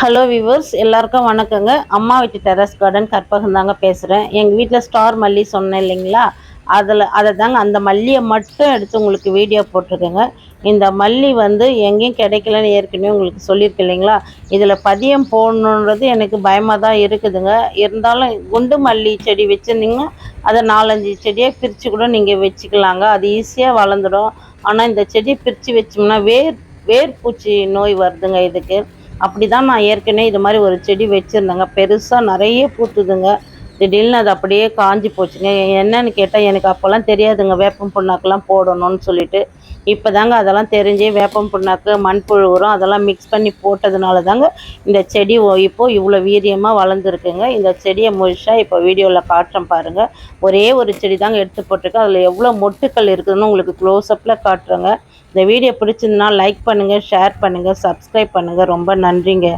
Hello viewers எல்லாருக்கும் வணக்கங்க. அம்மா வீட்டு டெரஸ் கார்டன் கற்பகம் தாங்க பேசுகிறேன் எங்கள் வீட்டில் ஸ்டார் மல்லி சொன்னேன் இல்லைங்களா? அதில் அதை தாங்க அந்த மல்லியை மட்டும் எடுத்து உங்களுக்கு வீடியோ போட்டிருக்கேங்க. இந்த மல்லி வந்து எங்கேயும் கிடைக்கலன்னு ஏற்கனவே உங்களுக்கு சொல்லியிருக்கேன் இல்லைங்களா? இதில் பதியம் போடணுன்றது எனக்கு பயமாக தான் இருக்குதுங்க. இருந்தாலும் குண்டு மல்லி செடி வச்சுருந்தீங்கன்னா அதை நாலஞ்சு செடியாக பிரித்து கூட நீங்கள் வச்சுக்கலாங்க. அது ஈஸியாக வளர்ந்துடும். ஆனால் இந்த செடி பிரித்து வச்சோம்னா வேர் வேர் பூச்சி நோய் வருதுங்க இதுக்கு. அப்படி தான் நான் ஏற்கனவே இது மாதிரி ஒரு செடி வச்சுருந்தேங்க. பெருசாக நிறைய பூத்துதுங்க. திடீர்னு அது அப்படியே காஞ்சி போச்சுங்க. என்னன்னு கேட்டால் எனக்கு அப்போல்லாம் தெரியாதுங்க. வேப்பம் புண்ணாக்கெல்லாம் போடணும்னு சொல்லிட்டு. இப்போ தாங்க அதெல்லாம் தெரிஞ்சு வேப்பம் புண்ணாக்கு மண்புழு உரம் அதெல்லாம் மிக்ஸ் பண்ணி போட்டதுனால தாங்க இந்த செடி இப்போது இப்போ இவ்வளோ வீரியமாக வளர்ந்துருக்குங்க. இந்த செடியை முழுசாக இப்போ வீடியோவில் காட்டுறேன் பாருங்கள் ஒரே ஒரு செடி தாங்க எடுத்து போட்டிருக்கேன். அதில் எவ்வளோ மொட்டுக்கள் இருக்குதுன்னு உங்களுக்கு க்ளோஸ்அப்பில் காட்டுறேங்க. இந்த வீடியோ பிடிச்சிருந்தா லைக் பண்ணுங்கள் ஷேர் பண்ணுங்கள் சப்ஸ்கிரைப் பண்ணுங்கள் ரொம்ப நன்றிங்க.